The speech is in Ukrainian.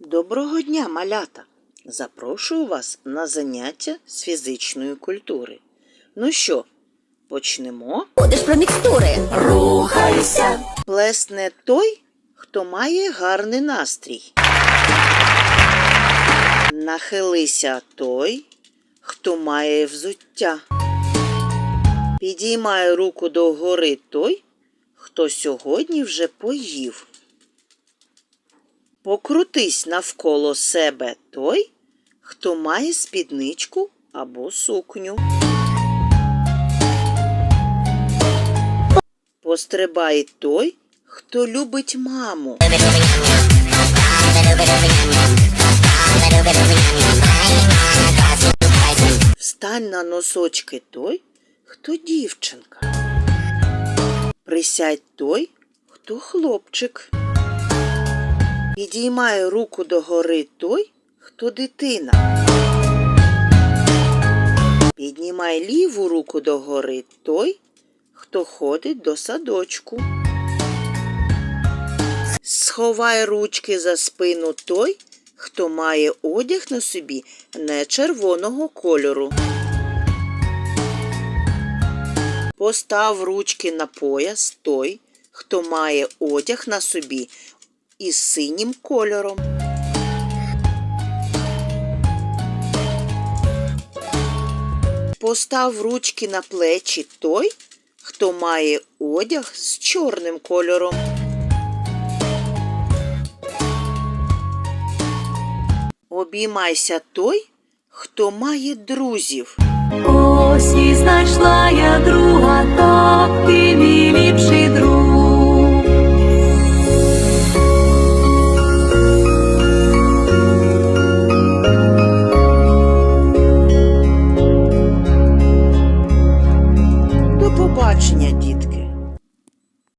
Доброго дня, малята! Запрошую вас на заняття з фізичної культури. Ну що, почнемо? Будеш про мікстури. Рухайся. Плесне той, хто має гарний настрій. Нахилися той, хто має взуття. Підіймає руку догори той, хто сьогодні вже поїв. Покрутись навколо себе той, хто має спідничку або сукню. Пострибай той, хто любить маму. Встань на носочки той, хто дівчинка. Присядь той, хто хлопчик. Підіймає руку догори той, хто дитина. Піднімай ліву руку догори той, хто ходить до садочку. Сховай ручки за спину той, хто має одяг на собі не червоного кольору. Постав ручки на пояс той, хто має одяг на собі із синім кольором. Постав ручки на плечі той, хто має одяг з чорним кольором. Обіймайся той, хто має друзів. Ось і знайшла я друга, так ти мій ліпший побачення, дітки!